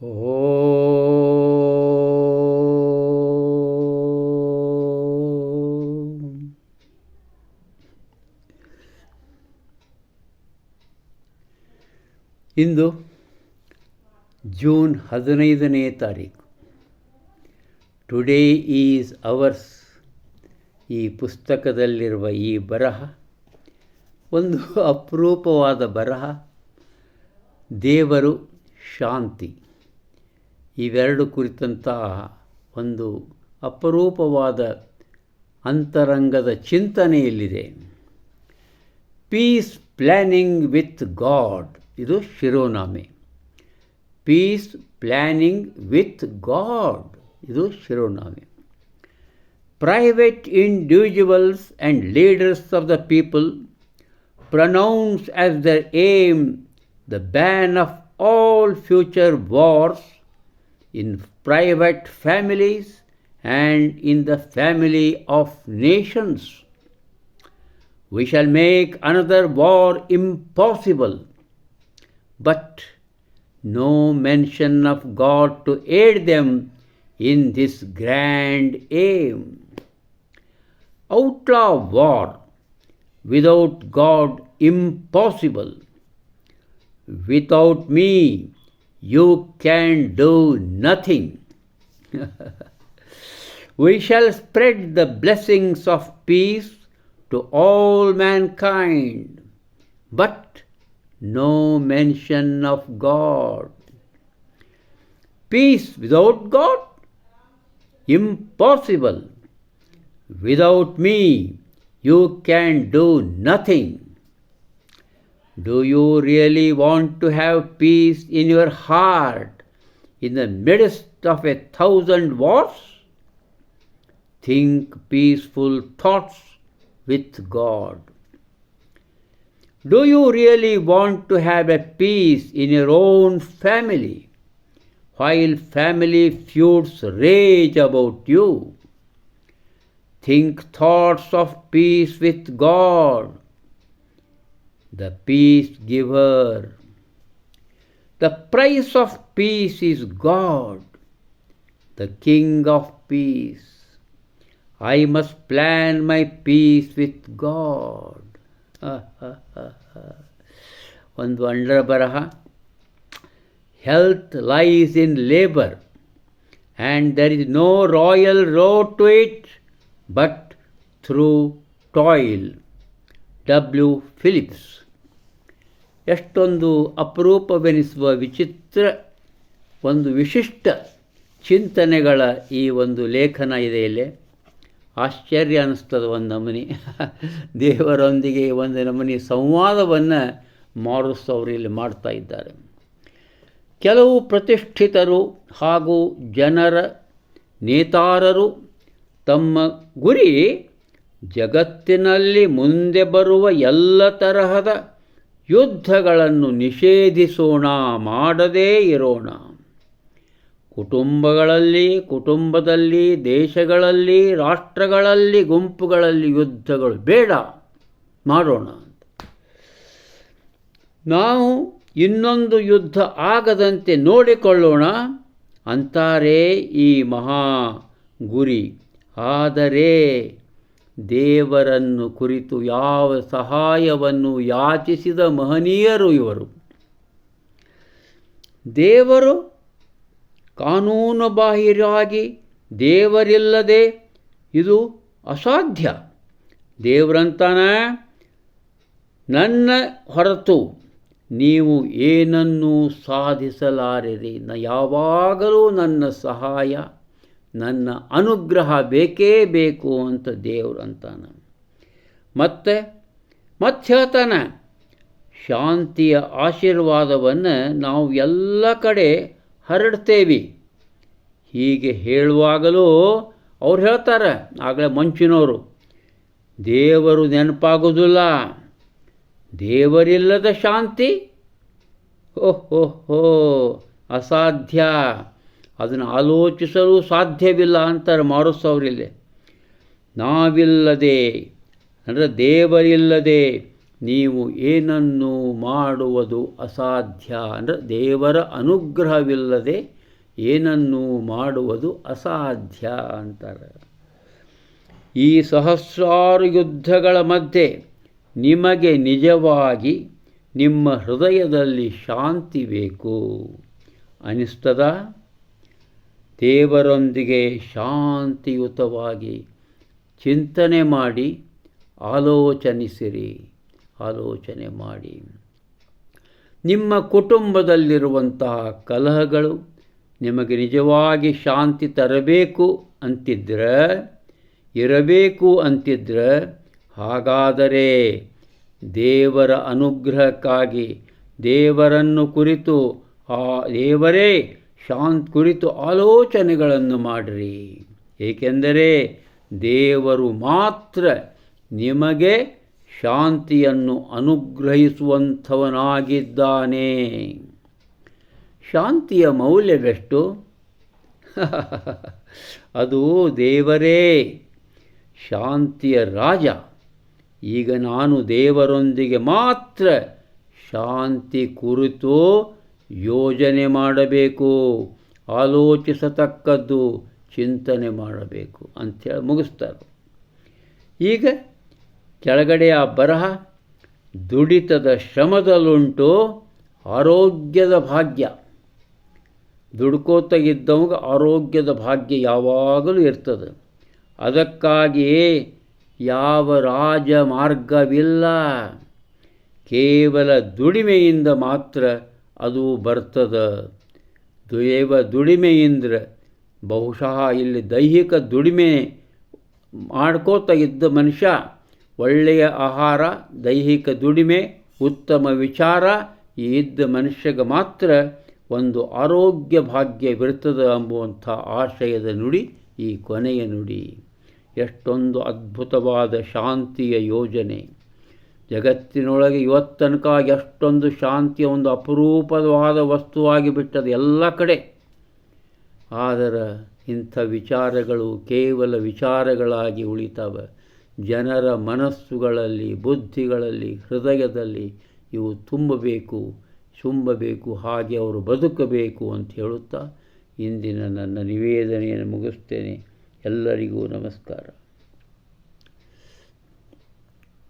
ಇಂದು June ಹದಿನೈದನೇ ತಾರೀಕು. Today is ours ಈ ಪುಸ್ತಕದಲ್ಲಿರುವ ಈ ಬರಹ ಒಂದು ಅಪರೂಪವಾದ ಬರಹ. ದೇವರು ಶಾಂತಿ. ಇವೆರಡು ಕುರಿತಂತಹ ಒಂದು ಅಪರೂಪವಾದ ಅಂತರಂಗದ ಚಿಂತನೆಯಲ್ಲಿದೆ. ಪೀಸ್ ಪ್ಲ್ಯಾನಿಂಗ್ ವಿತ್ ಗಾಡ್ ಇದು ಶಿರೋನಾಮೆ. ಪೀಸ್ ಪ್ಲ್ಯಾನಿಂಗ್ ವಿತ್ ಗಾಡ್ ಇದು ಶಿರೋನಾಮೆ. Private individuals and leaders of the people pronounce as the aim the ban of all future wars in private families and in the family of nations. We shall make another war impossible, but no mention of God to aid them in this grand aim. Outlaw war without God impossible. Without me, you can do nothing. we shall spread the blessings of peace to all mankind, but no mention of God. Peace without God? Impossible. Without me, you can do nothing. Do you really want to have peace in your heart in the midst of a thousand wars? Think peaceful thoughts with God. Do you really want to have a peace in your own family while family feuds rage about you? Think thoughts of peace with God the peace giver. The price of peace is God, the King of peace. I must plan my peace with God. ಒಂದು ಅಂಡರ ಬರಹ health lies in labour and there is no royal road to it but through toil W Phillips. ಎಷ್ಟೊಂದು ಅಪರೂಪವೆನಿಸುವ ವಿಚಿತ್ರ ಒಂದು ವಿಶಿಷ್ಟ ಚಿಂತನೆಗಳ ಈ ಒಂದು ಲೇಖನ ಇದೆ ಇಲ್ಲಿ. ಆಶ್ಚರ್ಯ ಅನ್ನಿಸ್ತದೆ ಒಂದು ನಮನಿ. ದೇವರೊಂದಿಗೆ ಒಂದು ನಮನಿ ಸಂವಾದವನ್ನು ಮಾರುಸ್ ಅವರು ಇಲ್ಲಿ ಮಾಡ್ತಾ ಇದ್ದಾರೆ. ಕೆಲವು ಪ್ರತಿಷ್ಠಿತರು ಹಾಗೂ ಜನರ ನೇತಾರರು ತಮ್ಮ ಗುರಿ ಜಗತ್ತಿನಲ್ಲಿ ಮುಂದೆ ಬರುವ ಎಲ್ಲ ತರಹದ ಯುದ್ಧಗಳನ್ನು ನಿಷೇಧಿಸೋಣ, ಮಾಡದೇ ಇರೋಣ. ಕುಟುಂಬಗಳಲ್ಲಿ, ಕುಟುಂಬದಲ್ಲಿ, ದೇಶಗಳಲ್ಲಿ, ರಾಷ್ಟ್ರಗಳಲ್ಲಿ, ಗುಂಪುಗಳಲ್ಲಿ ಯುದ್ಧಗಳು ಬೇಡ, ಮಾಡೋಣ ನಾವು ಇನ್ನೊಂದು ಯುದ್ಧ ಆಗದಂತೆ ನೋಡಿಕೊಳ್ಳೋಣ ಅಂತಾರೆ ಈ ಮಹಾ ಗುರಿ. ಆದರೆ ದೇವರನ್ನು ಕುರಿತು ಯಾವ ಸಹಾಯವನ್ನು ಯಾಚಿಸಿದ ಮಹನೀಯರು ಇವರು. ದೇವರು ಕಾನೂನುಬಾಹಿರಾಗಿ ದೇವರಿಲ್ಲದೆ ಇದು ಅಸಾಧ್ಯ. ದೇವರಂತಾನ ನನ್ನ ಹೊರತು ನೀವು ಏನನ್ನೂ ಸಾಧಿಸಲಾರಿರಿ. ನ ಯಾವಾಗಲೂ ನನ್ನ ಸಹಾಯ ನನ್ನ ಅನುಗ್ರಹ ಬೇಕೇ ಬೇಕು ಅಂತ ದೇವರು ಅಂತಾನ. ಮತ್ತು ಮತ್ತೆ ಹೇಳ್ತಾನೆ, ಶಾಂತಿಯ ಆಶೀರ್ವಾದವನ್ನು ನಾವು ಎಲ್ಲ ಕಡೆ ಹರಡ್ತೇವೆ. ಹೀಗೆ ಹೇಳುವಾಗಲೂ ಅವ್ರು ಹೇಳ್ತಾರೆ, ಆಗಲೇ ಮಂಚಿನವರು ದೇವರು ನೆನಪಾಗೋದಿಲ್ಲ, ದೇವರಿಲ್ಲದ ಶಾಂತಿ, ಓಹೋ ಹೋ ಅಸಾಧ್ಯ. ಅದನ್ನು ಆಲೋಚಿಸಲು ಸಾಧ್ಯವಿಲ್ಲ ಅಂತಾರೆ ಮಾರುಸವರಿಲ್ಲಿ ನಾವಿಲ್ಲದೆ, ಅಂದರೆ ದೇವರಿಲ್ಲದೆ ನೀವು ಏನನ್ನು ಮಾಡುವುದು ಅಸಾಧ್ಯ. ಅಂದರೆ ದೇವರ ಅನುಗ್ರಹವಿಲ್ಲದೆ ಏನನ್ನೂ ಮಾಡುವುದು ಅಸಾಧ್ಯ ಅಂತಾರೆ. ಈ ಸಹಸ್ರಾರು ಯುದ್ಧಗಳ ಮಧ್ಯೆ ನಿಮಗೆ ನಿಜವಾಗಿ ನಿಮ್ಮ ಹೃದಯದಲ್ಲಿ ಶಾಂತಿ ಬೇಕು. ಅನಿಸ್ತದ? ದೇವರೊಂದಿಗೆ ಶಾಂತಿಯುತವಾಗಿ ಚಿಂತನೆ ಮಾಡಿ ಆಲೋಚನಿಸಿರಿ. ಆಲೋಚನೆ ಮಾಡಿ. ನಿಮ್ಮ ಕುಟುಂಬದಲ್ಲಿರುವಂತಹ ಕಲಹಗಳು ನಿಮಗೆ ನಿಜವಾಗಿ ಶಾಂತಿ ತರಬೇಕು ಅಂತಿದ್ರೆ, ಇರಬೇಕು ಅಂತಿದ್ರೆ, ಹಾಗಾದರೆ ದೇವರ ಅನುಗ್ರಹಕ್ಕಾಗಿ ದೇವರನ್ನು ಕುರಿತು ಆ ದೇವರೇ ಶಾಂತ್ ಕುರಿತು ಆಲೋಚನೆಗಳನ್ನು ಮಾಡಿರಿ. ಏಕೆಂದರೆ ದೇವರು ಮಾತ್ರ ನಿಮಗೆ ಶಾಂತಿಯನ್ನು ಅನುಗ್ರಹಿಸುವಂಥವನಾಗಿದ್ದಾನೆ. ಶಾಂತಿಯ ಮೌಲ್ಯವೆಷ್ಟು? ಅದು ದೇವರೇ. ಶಾಂತಿಯ ರಾಜ. ಈಗ ನಾನು ದೇವರೊಂದಿಗೆ ಮಾತ್ರ ಶಾಂತಿ ಕುರಿತು ಯೋಜನೆ ಮಾಡಬೇಕು, ಆಲೋಚಿಸತಕ್ಕದ್ದು ಚಿಂತನೆ ಮಾಡಬೇಕು ಅಂಥೇಳಿ ಮುಗಿಸ್ತಾರೆ. ಈಗ ಕೆಳಗಡೆ ಆ ಬರಹ ದುಡಿತದ ಶ್ರಮದಲ್ಲುಂಟು ಆರೋಗ್ಯದ ಭಾಗ್ಯ. ದುಡ್ಕೋತಾಗಿದ್ದವಾಗ ಆರೋಗ್ಯದ ಭಾಗ್ಯ ಯಾವಾಗಲೂ ಇರ್ತದೆ. ಅದಕ್ಕಾಗಿಯೇ ಯಾವ ರಾಜ ಮಾರ್ಗವಿಲ್ಲ ಕೇವಲ ದುಡಿಮೆಯಿಂದ ಮಾತ್ರ ಅದು ಬರ್ತದ. ದೇವ ದುಡಿಮೆಯಿಂದ ಬಹುಶಃ ಇಲ್ಲಿ ದೈಹಿಕ ದುಡಿಮೆ ಮಾಡ್ಕೋತ ಇದ್ದ ಮನುಷ್ಯ, ಒಳ್ಳೆಯ ಆಹಾರ, ದೈಹಿಕ ದುಡಿಮೆ, ಉತ್ತಮ ವಿಚಾರ, ಈ ಇದ್ದ ಮನುಷ್ಯಗೆ ಮಾತ್ರ ಒಂದು ಆರೋಗ್ಯ ಭಾಗ್ಯವಿರ್ತದೆ ಎಂಬುವಂಥ ಆಶಯದ ನುಡಿ ಈ ಕೊನೆಯ ನುಡಿ. ಎಷ್ಟೊಂದು ಅದ್ಭುತವಾದ ಶಾಂತಿಯ ಯೋಜನೆ. ಜಗತ್ತಿನೊಳಗೆ ಇವತ್ತನಕ ಎಷ್ಟೊಂದು ಶಾಂತಿಯ ಒಂದು ಅಪರೂಪವಾದ ವಸ್ತುವಾಗಿ ಬಿಟ್ಟದೆ ಎಲ್ಲ ಕಡೆ. ಆದರೆ ಇಂಥ ವಿಚಾರಗಳು ಕೇವಲ ವಿಚಾರಗಳಾಗಿ ಉಳಿತವೆ. ಜನರ ಮನಸ್ಸುಗಳಲ್ಲಿ, ಬುದ್ಧಿಗಳಲ್ಲಿ, ಹೃದಯದಲ್ಲಿ ಇವು ತುಂಬಬೇಕು ತುಂಬಬೇಕು, ಹಾಗೆ ಅವರು ಬದುಕಬೇಕು ಅಂತ ಹೇಳುತ್ತಾ ಇಂದಿನ ನನ್ನ ನಿವೇದನೆಯನ್ನು ಮುಗಿಸ್ತೇನೆ. ಎಲ್ಲರಿಗೂ ನಮಸ್ಕಾರ.